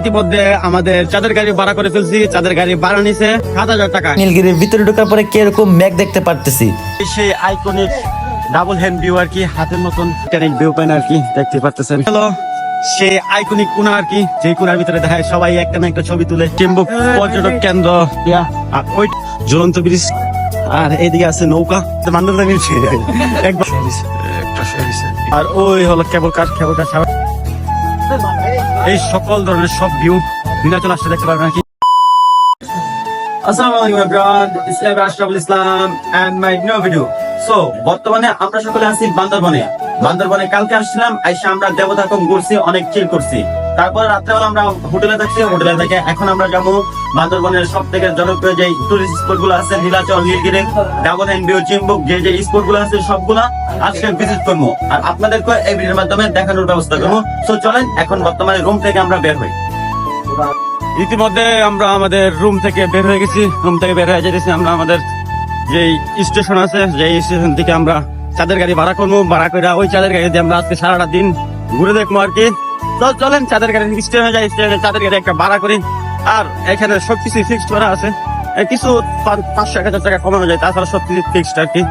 ইতিমধ্যে আমাদের চাঁদের গাড়ি ভাড়া করে ফেলছি চাঁদের গাড়ি ভাড়া নিছে সাত হাজার টাকা নীলগিরির ভিতরে ঢোকার পরে কীরকম ম্যাগ দেখতে পারতেছি। সেই আইকনিক ডাবল হ্যান্ড ভিউ আর কি হাতের মতন টাইটানিক ভিউ পয়েন্ট আর কি দেখতে পারতেছেন। হ্যালো সেই আইকনিক কোনা আর কি যে কোনার ভিতরে দেখায় সবাই একটা না একটা ছবি তুলে। টিম্বুক পর্যটক কেন্দ্র আর ওই ঝুলন্ত ব্রিজ আর এইদিকে আছে নৌকা। নিচে একবার আর ওই হলো কেবল কার কেবল কার। এই সকল ধরনের সব ভিউ বিনাচল আসতে দেখতে পারবেন নাকি? ইসলাম এন্ড মাই নিউ ভিডিও বর্তমানে আমরা সকলে আছি বান্দরবনে। বান্দরবনে কালকে আসছিলাম, আইসা আমরা দেবতা কম ঘুরছি অনেক চিল করছি। তারপর রাত্রেবেলা আমরা হোটেলে থাকছি হোটেলে থেকে এখন আমরা যাব বান্দরবনের সব থেকে জনপ্রিয় যে টুরিস্ট স্পটগুলো আছে, Nilachal, Nilgiri double hand view Chimbuk, যে যে স্পটগুলো আছে সবগুলা আজকে ভিজিট করব। আর আপনাদেরকে এই ভিডিওর মাধ্যমে দেখানোর ব্যবস্থা করব। সো চলেন, এখন বর্তমানে রুম থেকে আমরা বের হই। ইতিমধ্যে আমরা আমাদের রুম থেকে বের হয়ে গেছি। রুম থেকে বের হয়ে যেতেছি আমরা আমাদের যে স্টেশন আছে যে স্টেশন থেকে আমরা চাঁদের গাড়ি ভাড়া করব। ভাড়া করে ওই চাঁদের গাড়িতে আমরা আজকে সারাটা দিন ঘুরে দেখব আর কি। তো চলেন, চাঁদের গাড়ি স্টেশনে যাই স্টেশনে চাঁদের গাড়ি একটা ভাড়া করি। আর এখানে সবকিছু ফিক্সড করা আছে। কিছু পাঁচশো, এক হাজার টাকা কমানো যায়, তাছাড়া সবকিছু ফিক্সড আর কি।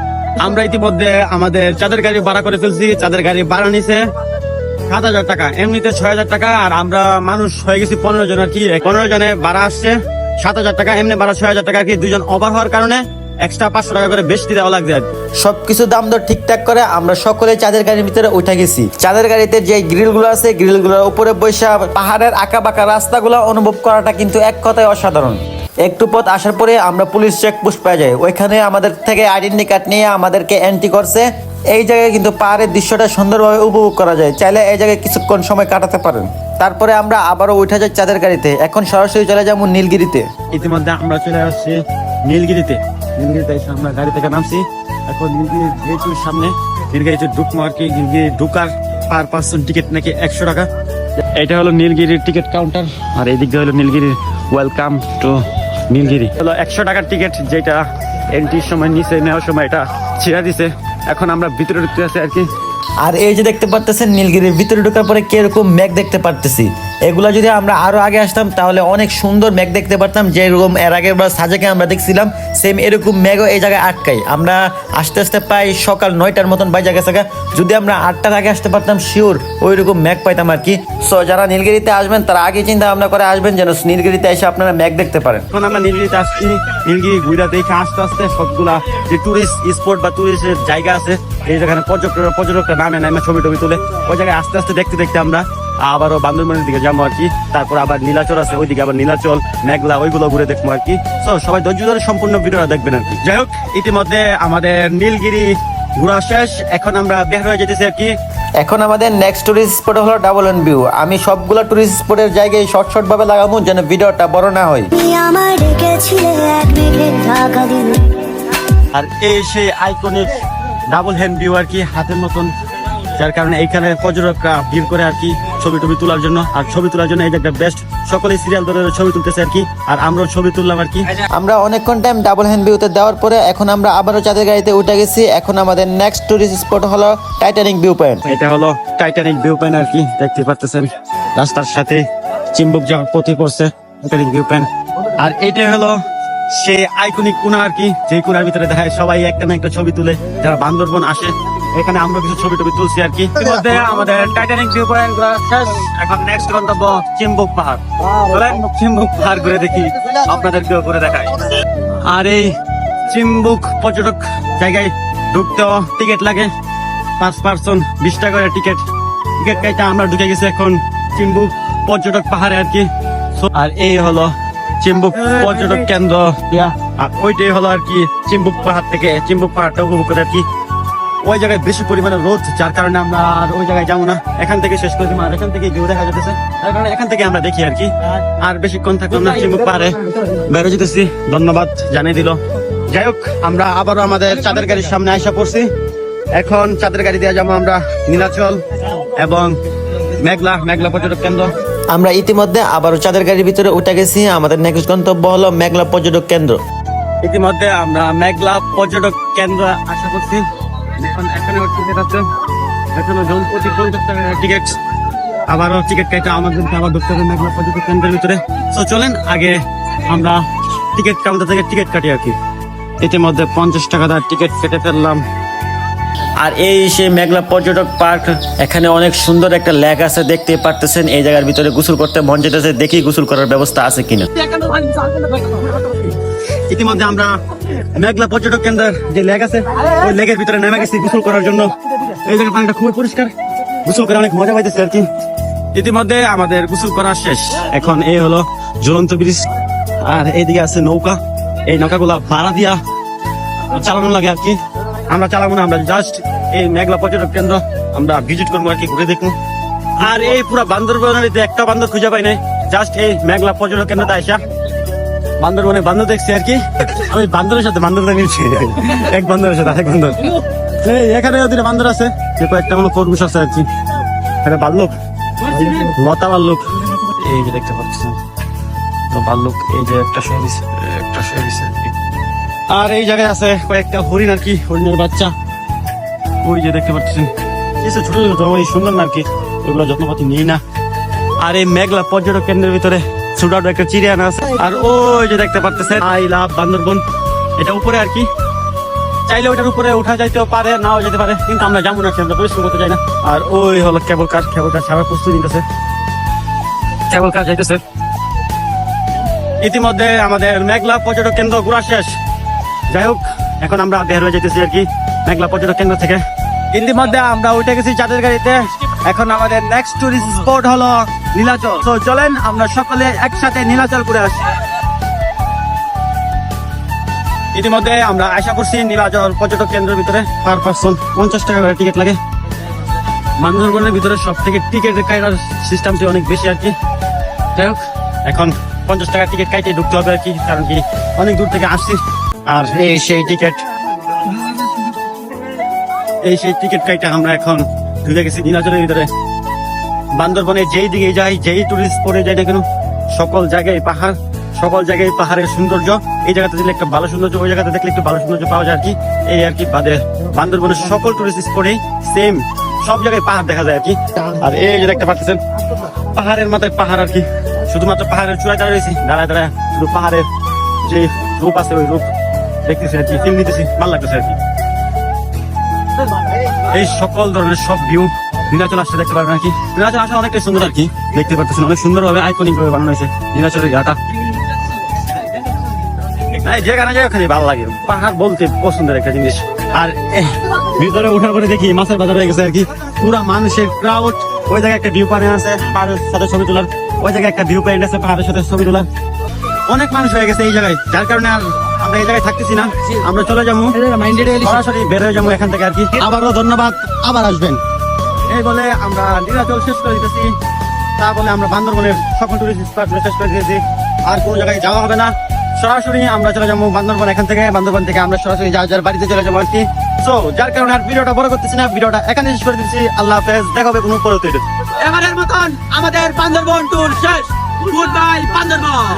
আমরা ইতিমধ্যে আমাদের চাঁদের গাড়ি ভাড়া করে ফেলছি, চাঁদের গাড়ি ভাড়া নিছে। সাত হাজার টাকা, এমনিতে ছয় হাজার টাকা, আর আমরা মানুষ হয়ে গেছি পনেরো জন আর কি। পনেরো জনে ভাড়া আসছে, সাত হাজার টাকা, এমনি ভাড়া ছয় হাজার টাকা কি। দুজন ওভার হওয়ার কারণে এক্সট্রা পাঁচশো টাকা করে বেশি দেওয়া আর সবকিছু দাম দর ঠিকঠাক করে আমরা সকলে চাঁদের গাড়ির ভিতরে উঠে গেছি। চাঁদের গাড়িতে যে গ্রিলগুলো আছে গ্রিলগুলোর উপরে বৈশা পাহাড়ের আঁকা বাঁকা রাস্তাগুলো অনুভব করাটা কিন্তু এক কথায় অসাধারণ। একটু পথ আসার পরে আমরা পুলিশ চেকপোস্ট পেয়ে যাই। ওইখানে আমাদের থেকে আইডেন্টি কার্ড নিয়ে আমাদেরকে এন্ট্রি করছে। এই জায়গায় কিন্তু পাহাড়ের দৃশ্যটা সুন্দরভাবে উপভোগ করা যায়। চাইলে এই জায়গায় কিছুক্ষণ সময় কাটাতে পারেন। তারপরে আমরা আবারও উঠে যাই চাঁদের গাড়িতে। এখন সরাসরি চলে যাব নীলগিরিতে। ইতিমধ্যে আমরা চলে আসছি নীলগিরিতে। নীলগিরিতে এসে আমরা গাড়ি থেকে নামছি। এখন নীলগিরি গেটের সামনে, নীলগিরিতে ঢুকবো আর কি। নীলগিরি ঢুকার পার পার্সন টিকিট নাকি একশো টাকা। এটা হলো নীলগিরির টিকিট কাউন্টার, আর এই দিক দিয়ে হলো নীলগিরির ওয়েলকাম টু নীলগিরি। হলো একশো টাকার টিকিট, যেটা এন্ট্রির সময়, নিচে নেওয়ার সময় এটা ছিঁড়া দিছে। এখন আমরা ভিতরে ঢুকতে আছি আর কি। আর এই যে দেখতে পারতেছেন, নীলগিরির ভিতরে ঢোকার পরে কীরকম ম্যাগ দেখতে পারতেছি। এগুলা যদি আমরা আরও আগে আসতাম, তাহলে অনেক সুন্দর ম্যাগ দেখতে পারতাম। যেরকম এর আগের বার সাজেকে আমরা দেখছিলাম, সেম এরকম ম্যাগও এই জায়গায় আটকাই আমরা আস্তে আস্তে প্রায় সকাল নয়টার মতন বাইজা জায়গা গা। যদি আমরা আটটার আগে আসতে পারতাম শিওর ওই রকম ম্যাগ পাইতাম আর কি। সো যারা নীলগিরিতে আসবেন, তারা আগে চিন্তা ভাবনা করে আসবেন যেন নীলগিরিতে এসে আপনারা ম্যাগ দেখতে পারেন। এখন আমরা নীলগিরিতে আসছি। নীলগিরি ঘুরা দেখে আস্তে আস্তে সবগুলা যে টুরিস্ট স্পট বা টুরিস্টের জায়গা আছে, এই যেখানে পর্যটক পর্যটকরা নামে নামে ছবি টবি তুলে, ওই জায়গায় আস্তে আস্তে দেখতে দেখতে আমরা আবারও বান্দরবনের দিকে যাব আর কি। তারপর আবার নীলাচল আছে ওইদিকে আবার নীলাচল মেঘলা ওইগুলো ঘুরে দেখব আর কি। তো সবাই ধৈর্য ধরে সম্পূর্ণ ভিডিওটা দেখবেন আর কি। যাই হোক ইতিমধ্যে আমাদের নীলগিরি ঘোরা শেষ। এখন আমরা বের হয়ে যেতেছি আর কি। এখন আমাদের নেক্সট টুরিস্ট স্পট হলো ডাবল এন ভিউ আমি সবগুলো টুরিস্ট স্পটের জায়গায় শর্ট শর্ট ভাবে লাগাবো যেন ভিডিওটা বড় না হয়। আর এই সেই আইকনিক ডাবল হ্যান্ড ভিউ আর কি হাতের মতন যার কারণে এইখানে পর্যটকরা ভিড় করে আর কি। ছবি টবি তোলার জন্য। আর ছবি তোলার জন্য এটা একটা বেস্ট সকলে সিরিয়াল ধরে ছবি তুলতেছে আর কি। আর আমরাও ছবি তুললাম আর কি। আমরা অনেকক্ষণ টাইম ডাবল হ্যান্ড ভিউতে দেওয়ার পরে এখন আমরা আবারও চাঁদের গাড়িতে উঠে গেছি। এখন আমাদের নেক্সট টুরিস্ট স্পট হলো টাইটানিক ভিউ পয়েন্ট এটা হলো টাইটানিক ভিউ পয়েন্ট আর কি দেখতে পাচ্ছেন রাস্তার সাথে চিম্বুক যাওয়ার পথে পড়ছে টাইটানিক ভিউ পয়েন্ট আর এটা হলো সে আইকনিক কোনা আর কি যে কোনার ভিতরে দেখায় সবাই একটা না একটা ছবি তুলে যারা বান্দরবন আসে এখানে আমরা কিছু ছবি টবি তুলছি আর কি। ইতিমধ্যে আমাদের টাইটানিক ভিউ পয়েন্ট ঘোরা শেষ। এখন নেক্সট গন্তব্য চিম্বুক পাহাড়। চলেন চিম্বুক পাহাড় ঘুরে দেখি। আপনাদেরকেও ঘুরে দেখায় আর এই চিম্বুক পর্যটক জায়গায় ঢুকতেও টিকিট লাগে। পাঁচ পার্সন বিশ টাকা করে টিকিট টিকিট কাইটা আমরা ঢুকে গেছি এখন চিম্বুক পর্যটক পাহাড়ে আর কি। আর এই হলো চিম্বুক পর্যটক কেন্দ্র। আর ওইটাই হলো আর কি চিম্বুক পাহাড় থেকে চিম্বুক পাহাড়টা উপভোগ করে আর কি। ওই জায়গায় বেশি পরিমাণে রোদ যার কারণে আমরা আর ওই জায়গায় যাব না। এখান থেকে শেষ করে আর এখান থেকে ভিউ দেখা যেতেছে তার কারণে এখান থেকে আমরা দেখি আর কি। আর বেশিক্ষণ থাকলাম না চিম্বুক পারে বেরো যেতেছি ধন্যবাদ জানিয়ে দিল। যাই হোক আমরা আবারও আমাদের চাঁদের গাড়ির সামনে আসা পড়ছি। এখন চাঁদের গাড়ি দিয়ে যাব আমরা নীলাচল এবং মেঘলা মেঘলা পর্যটক কেন্দ্র। আমরা ইতিমধ্যে আবারও চাঁদের গাড়ির ভিতরে উঠে গেছি। আমাদের নেক্সট গন্তব্য হলো মেঘলা পর্যটক কেন্দ্র। ইতিমধ্যে আমরা মেঘলা পর্যটক কেন্দ্র আশা করছি। এখন টাকা টিকিট আবারও টিকিট পর্যটক কেন্দ্রের ভিতরে। তো চলেন, আগে আমরা টিকিট থেকে টিকিট কাটি আর পঞ্চাশ টাকা টিকিট কেটে ফেললাম। আর এই সেই মেঘলা পর্যটক পার্ক, এখানে অনেক সুন্দর একটা লেক আছে, দেখতে পারতেছেন। এই জায়গার ভিতরে গোসল করতে মন যেতেছে দেখি গোসল করার ব্যবস্থা আছে কিনা। ইতিমধ্যে আমরা মেঘলা পর্যটক কেন্দ্রের যে লেক আছে, ওই লেগের ভিতরে নেমে গেছি গোসল করার জন্য। এই জায়গার পানিটা খুবই পরিষ্কার। গোসল করে অনেক মজা পাইতেছে আর কি। ইতিমধ্যে আমাদের গোসল করা শেষ। এখন এই হলো জ্বলন্ত ব্রিজ। আর এইদিকে আছে নৌকা। এই নৌকাগুলা ভাড়া দিয়া চালানো লাগে আর কি। আমরা চালাবো না, আমরা জাস্ট এই মেঘলা পর্যটক কেন্দ্র আমরা ভিজিট করব আর কি, ঘুরে দেখব। আর এই পুরো বান্দরবনের একটা বান্দর খুঁজে পাই নাই। জাস্ট এই মেঘলা পর্যটক কেন্দ্রতে আসা বান্দরবনে বান্দর দেখছি আর কি। আমি বান্দরের সাথে বান্দর নিয়েছি। এক বান্দরের সাথে আরেক বান্দর। এখানে ওদিকে বান্দর আছে। যে কয়েকটা কোনো খরগোশ আছে আর কি। এটা ভাল্লুক লতা ভাল্লুক এই যে দেখতে পাচ্ছেন তো ভাল্লুক এই যে একটা শহর একটা শহর আর কি। আর এই জায়গায় আছে কয়েকটা হরিণ আর কি, হরিণের বাচ্চা। ওই যে দেখতে পাচ্ছেন কিছু ছোট ছোট, ওই সুন্দর না আর কি। ওগুলো যত্নপাতি নিই না। আর এই মেঘলা পর্যটক কেন্দ্রের ভিতরে ছোট একটা চিড়িয়ানা আছে। আর ওই যে দেখতে পাচ্ছেন আই লাভ বান্দরবন। এটা উপরে আর কি। চাইলে ওটার উপরে উঠা যাইতেও পারে, নাও যেতে পারে, কিন্তু আমরা যাব না আমরা পরিশ্রম করতে চাই না। আর ওই হলো কেবল কার কেবল কার সবাই প্রস্তুতি নিতেছে। কেবল কার যাইতেছে। ইতিমধ্যে আমাদের মেঘলা পর্যটক কেন্দ্র ঘোরা শেষ। যাই হোক, এখন আমরা বের হয়ে যেতেছি আর কি, মেঘলা পর্যটক কেন্দ্র থেকে। ইতিমধ্যে আমরা উঠে গেছি চাঁদের গাড়িতে। এখন আমাদের নেক্সট টুরিস্ট স্পট হলো নীলাচল। তো চলেন, আমরা সকলে একসাথে নীলাচল করে আসি। ইতিমধ্যে আমরা আশা করছি নীলাচল পর্যটক কেন্দ্রের ভিতরে পার পার্সন পঞ্চাশ টাকা করে টিকিট লাগে। বান্দরবনের ভিতরে সব থেকে টিকিটের কাটার সিস্টেমটি অনেক বেশি আর কি। যাই হোক, এখন পঞ্চাশ টাকা টিকিট কাইটে ঢুকতে হবে আর কি, কারণ কি অনেক দূর থেকে আসছি। আর এই সেই টিকিট এই সেই টিকিট কাইটে আমরা এখন ঢুকে নীলাচলের ভিতরে। বান্দরবনে যেই দিকে যাই, যেই টুরিস্ট স্পটে যাই না কেন, সকল জায়গায় পাহাড়, সকল জায়গায় পাহাড়ের সৌন্দর্য। এই জায়গাতে দেখলে একটা ভালো সৌন্দর্য, ওই জায়গাতে দেখলে একটু ভালো সৌন্দর্য পাওয়া যায় আর কি। এই আর কি বাদে বান্দরবনের সকল টুরিস্ট স্পটেই সেম সব জায়গায় পাহাড় দেখা যায় আর কি। আর এই যে দেখতে পাচ্ছেন, পাহাড়ের মাথায় পাহাড় আর কি। শুধুমাত্র পাহাড়ের চূড়ায় দাঁড়িয়ে রয়েছি, দাঁড়ায় দাঁড়ায় শুধু পাহাড়ের যে রূপ আছে, ওই রূপ দেখতেছি আর কি ফিল নিতেছি, ভালো লাগতেছে আর কি। এই সকল ধরনের সব ভিউ নীলাচল আসতে দেখতে পারবেন আর কি। নীলাচল আসলে অনেকটাই সুন্দর আর কি। দেখতে পাচ্ছেন অনেক সুন্দর ভাবে আইকনিক ভাবে বানানো হয়েছে নীলাচলের ঘাটা। ওখানে ভালো লাগে। পাহাড় বলতে পছন্দের একটা জিনিস। আর ভিতরে দেখি মাছের বাজার গেছে কি। পুরা মানুষের একটা আছে পাহাড়ের সাথে ছবি তোলার ওই জায়গায় একটা ভিউ পয়েন্ট আছে পাহাড়ের সাথে ছবি তোলার। অনেক মানুষ হয়ে গেছে এই জায়গায়। যার কারণে আর আমরা এই জায়গায় থাকতেছি না। আমরা চলে যাব। সরাসরি বের হয়ে যাব এখান থেকে আর কি। আবারও ধন্যবাদ। আবার আসবেন। এই বলে আমরা নীলাচল শেষ করে দিতেছি। তা বলে আমরা বান্দরবনের সকল টুরিস্ট স্পট শেষ করে দিয়েছি। আর কোনো জায়গায় যাওয়া হবে না। সরাসরি আমরা চলে যাব বান্দরবন এখান থেকে। বান্দরবন থেকে আমরা সরাসরি যার যার বাড়িতে চলে যাব আর কি। সো যার কারণে আর ভিডিওটা বড় করতেছি না ভিডিওটা এখানে শেষ করে দিচ্ছি আল্লাহ হাফেজ। দেখা হবে কোনো পরবর্তী এবারের মতন আমাদের বান্দরবন ট্যুর শেষ। Good bye Bandarban.